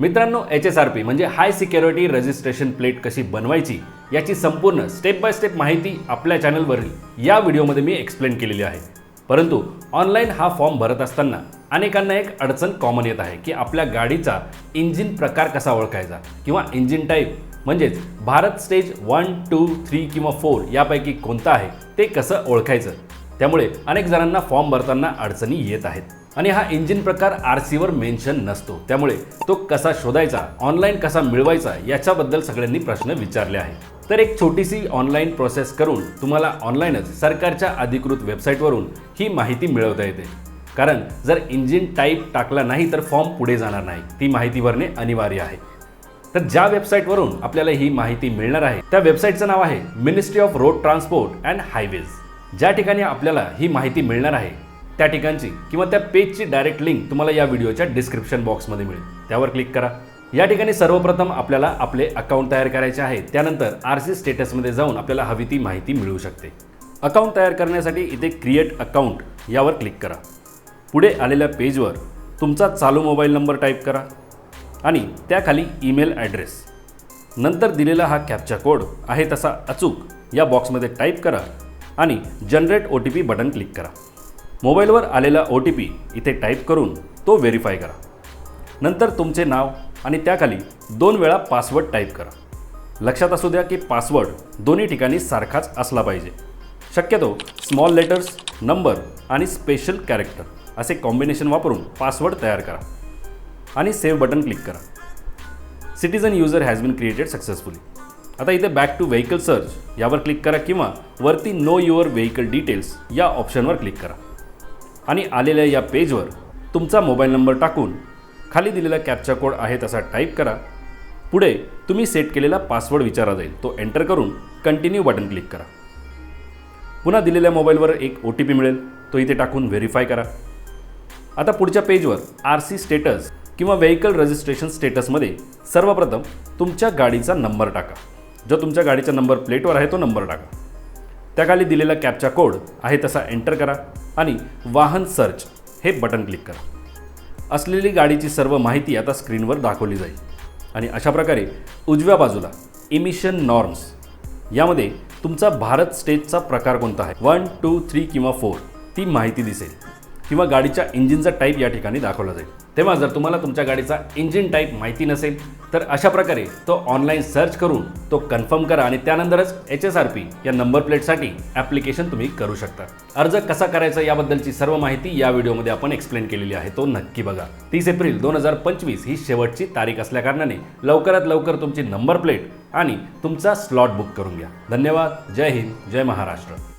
मित्रांनो H S R P म्हणजे हाय security registration plate कशी बनवायची याची संपूर्ण स्टेप बाय स्टेप माहिती आपल्या चॅनलवरील या व्हिडिओमध्ये मी एक्सप्लेन केलेली आहे. परंतु ऑनलाईन हा फॉर्म भरत असताना अनेकांना एक अडचण कॉमन येत आहे की आपल्या गाडीचा इंजिन प्रकार कसा ओळखायचा किंवा इंजिन टाईप म्हणजेच Bharat stage one two three किंवा फोर यापैकी कोणतं आहे ते कसं ओळखायचं? त्यामुळे अनेक जणांना फॉर्म भरताना अडचणी येत आहेत. आणि हा इंजिन प्रकार आर सीवर मेन्शन नसतो. त्यामुळे तो कसा शोधायचा ऑनलाईन कसा मिळवायचा याच्याबद्दल सगळ्यांनी प्रश्न विचारले आहे तर एक छोटीशी ऑनलाईन प्रोसेस करून तुम्हाला ऑनलाईनच सरकारच्या अधिकृत वेबसाईटवरून ही माहिती मिळवता येते. कारण जर इंजिन टाईप टाकला नाही तर फॉर्म पुढे जाणार नाही. ती माहिती भरणे अनिवार्य आहे. तर ज्या वेबसाईटवरून आपल्याला ही माहिती मिळणार आहे त्या वेबसाईटचं नाव आहे ministry of road transport and highways ज्या ठिकाणी आपल्याला ही माहिती मिळणार आहे त्या ठिकाणची किंवा त्या पेजची डायरेक्ट लिंक तुम्हाला या व्हिडिओच्या डिस्क्रिप्शन बॉक्समध्ये मिळेल. त्यावर क्लिक करा. या ठिकाणी सर्वप्रथम आपल्याला आपले अकाउंट तयार करायचे आहे. त्यानंतर आर सी स्टेटसमध्ये जाऊन आपल्याला हवी ती माहिती मिळू शकते. अकाउंट तयार करण्यासाठी इथे क्रिएट अकाउंट यावर क्लिक करा. पुढे आलेल्या पेजवर तुमचा चालू मोबाईल नंबर टाईप करा आणि त्याखाली ईमेल ॲड्रेस. नंतर दिलेला हा कॅप्चा कोड आहे तसा अचूक या बॉक्समध्ये टाईप करा आणि generate O T P button click करा. मोबाईलवर आलेला ओ टी पी इथे टाईप करून तो व्हेरीफाय करा. नंतर तुमचे नाव आणि त्याखाली दोन वेळा पासवर्ड टाईप करा. लक्षात असू द्या की पासवर्ड दोन्ही ठिकाणी सारखाच असला पाहिजे. शक्यतो स्मॉल लेटर्स नंबर आणि स्पेशल कॅरेक्टर असे कॉम्बिनेशन वापरून पासवर्ड तयार करा आणि सेव्ह बटन क्लिक करा. Citizen user has been created successfully. आता इथे बॅक टू व्हेकल सर्च यावर क्लिक करा किंवा वरती नो युअर व्हेकल डिटेल्स या ऑप्शनवर क्लिक करा. आणि आलेल्या या पेजवर तुमचा मोबाईल नंबर टाकून खाली दिलेला कॅप्चा कोड आहे तसा टाईप करा. पुढे तुम्ही सेट केलेला पासवर्ड विचारा जाईल तो एंटर करून कंटिन्यू बटन क्लिक करा. पुन्हा दिलेल्या मोबाईलवर एक ओ टी पी मिळेल. तो इथे टाकून व्हेरीफाय करा. आता पुढच्या पेजवर आर सी स्टेटस किंवा व्हेकल रजिस्ट्रेशन स्टेटसमध्ये सर्वप्रथम तुमच्या गाडीचा नंबर टाका. जो तुमच्या गाडीच्या नंबर प्लेटवर आहे तो नंबर टाका. त्याखाली दिलेला कॅपचा कोड आहे तसा एंटर करा. आणि वाहन सर्च हे बटन क्लिक करा. असलेली गाडीची सर्व माहिती आता स्क्रीनवर दाखवली जाईल. आणि अशा प्रकारे उजव्या बाजूला इमिशन नॉर्म्स यामध्ये तुमचा भारत स्टेजचा प्रकार कोणता आहे? वन टू थ्री किंवा फोर ती माहिती दिसेल. किंवा गाडीच्या इंजिनचा टाईप या ठिकाणी दाखवला जाईल. तेव्हा जर तुम्हाला तुमच्या गाडीचा इंजिन टाईप माहिती नसेल तर अशा प्रकारे तो ऑनलाईन सर्च करून तो कन्फर्म करा आणि त्यानंतरच एच एस आर पी या नंबर प्लेटसाठी ॲप्लिकेशन तुम्ही करू शकता. अर्ज कसा करायचा याबद्दलची सर्व माहिती या व्हिडिओमध्ये आपण एक्सप्लेन केलेली आहे तो नक्की बघा. तीस एप्रिल दोन हजार पंचवीस ही शेवटची तारीख असल्याकारणाने लवकरात लवकर तुमची नंबर प्लेट आणि तुमचा स्लॉट बुक करून घ्या. धन्यवाद. जय हिंद. जय महाराष्ट्र.